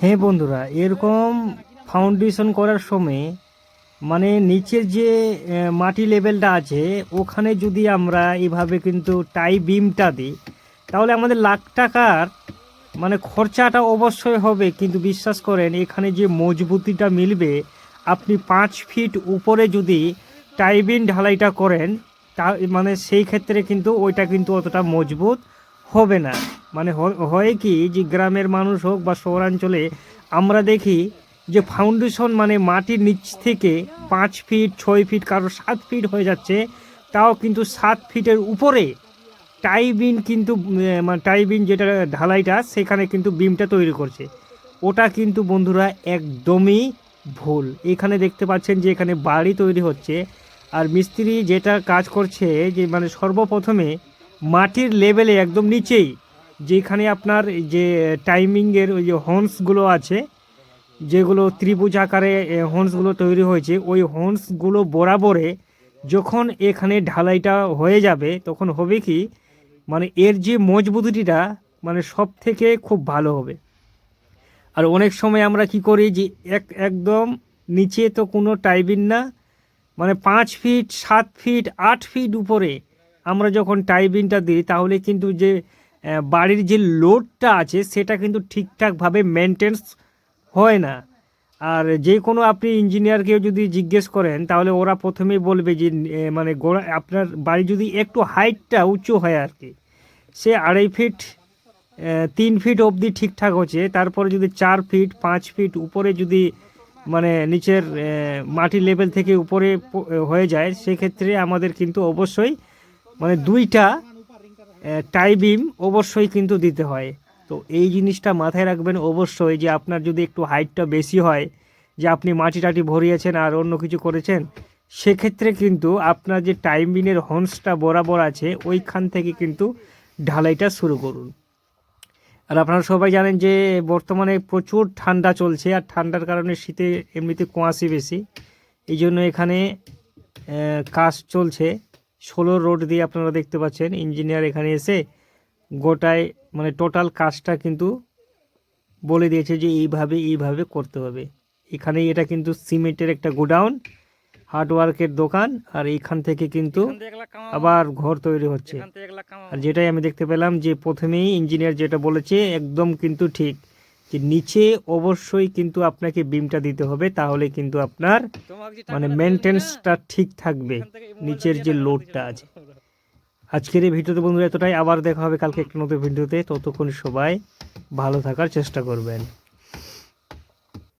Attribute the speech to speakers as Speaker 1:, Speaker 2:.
Speaker 1: হ্যাঁ বন্ধুরা, এরকম ফাউন্ডেশন করার সময় মানে নিচের যে মাটি লেভেলটা আছে, ওখানে যদি আমরা এভাবে কিন্তু টাই বিমটা দিই, তাহলে আমাদের লাখ টাকার মানে খরচাটা অবশ্যই হবে। কিন্তু বিশ্বাস করেন, এখানে যে মজবুতিটা মিলবে, আপনি পাঁচ ফিট উপরে যদি টাইবিন ঢালাইটা করেন, তা মানে সেই ক্ষেত্রে কিন্তু ওইটা কিন্তু অতটা মজবুত হবে না। মানে হয় কি যে গ্রামের মানুষ হোক বা শহরাঞ্চলে আমরা দেখি যে ফাউন্ডেশন মানে মাটির নিচ থেকে পাঁচ ফিট ছয় ফিট কারও সাত ফিট হয়ে যাচ্ছে, তাও কিন্তু সাত ফিটের উপরে টাই বিন কিন্তু মানে টাই বিন যেটা ঢালাইটা, সেখানে কিন্তু বিমটা তৈরি করছে। ওটা কিন্তু বন্ধুরা একদমই ভুল। এখানে দেখতে পাচ্ছেন যে এখানে বাড়ি তৈরি হচ্ছে। আর মিস্ত্রি যেটা কাজ করছে যে মানে সর্বপ্রথমে মাটির লেভেলে একদম নিচেই, যেখানে আপনার যে টাইমিংয়ের ওই যে হর্নসগুলো আছে, যেগুলো ত্রিভুজ আকারে হর্নসগুলো তৈরি হয়েছে, ওই হর্নসগুলো বরাবরে যখন এখানে ঢালাইটা হয়ে যাবে, তখন হবে কি মানে এর যে মজবুতিটা মানে সব থেকে খুব ভালো হবে। আর অনেক সময় আমরা কি করি যে, এক, একদম নিচে তো কোনো টাইবিন না মানে পাঁচ ফিট সাত ফিট আট ফিট উপরে আমরা যখন টাইবিনটা দিই, তাহলে কিন্তু যে বাড়ির যে লোডটা আছে, সেটা কিন্তু ঠিকঠাকভাবে মেনটেন্স হয় না। আর যে কোনো আপনি ইঞ্জিনিয়ারকেও যদি জিজ্ঞেস করেন, তাহলে ওরা প্রথমেই বলবে যে মানে গোড়া, আপনার বাড়ি যদি একটু হাইটটা উঁচু হয় আর কি, সে আড়াই ফিট তিন ফিট অবধি ঠিকঠাক হচ্ছে, তারপরে যদি চার ফিট পাঁচ ফিট উপরে যদি মানে নিচের মাটির লেভেল থেকে উপরে হয়ে যায়, সেক্ষেত্রে আমাদের কিন্তু অবশ্যই মানে দুইটা টাই বিম অবশ্যই কিন্তু দিতে হয়। তো এই জিনিসটা মাথায় রাখবেন অবশ্যই যে আপনার যদি একটু হাইটটা বেশি হয়, যে আপনি মাটি টাটি ভরিয়েছেন আর অন্য কিছু করেছেন, সেক্ষেত্রে কিন্তু আপনার যে টাইম বিনের হন্সটা বরাবর আছে, ওইখান থেকে কিন্তু ঢালাইটা শুরু করুন। আর আপনারা সবাই জানেন যে বর্তমানে প্রচুর ঠান্ডা চলছে, আর ঠান্ডার কারণে শীতে এমনিতে কুয়াশি বেশি। এই জন্য এখানে কাজ চলছে। ষোলো রোড দিয়ে আপনারা দেখতে পাচ্ছেন ইঞ্জিনিয়ার এখানে এসে গোটায় মানে টোটাল কাজটা কিন্তু বলে দিয়েছে যে এইভাবে এইভাবে করতে হবে। এখানে এটা কিন্তু সিমেন্টের একটা গোডাউন হার্ডওয়ার্কের দোকান আর এইখান থেকে কিন্তু আবার ঘর তৈরি হচ্ছে। আর যেটাই আমি দেখতে পেলাম যে প্রথমেই ইঞ্জিনিয়ার যেটা বলেছে একদম কিন্তু ঠিক। যে নিচে অবশ্যই কিন্তু আপনাকে বিমটা দিতে হবে, তাহলে কিন্তু আপনার মানে মেনটেন্সটা ঠিক থাকবে, নিচের যে লোডটা আছে। আজকের এই ভিডিওতে বন্ধুরা এতটাই, আবার দেখা হবে কালকে একটা নতুন ভিডিওতে, ততক্ষণ সবাই ভালো থাকার চেষ্টা করবেন।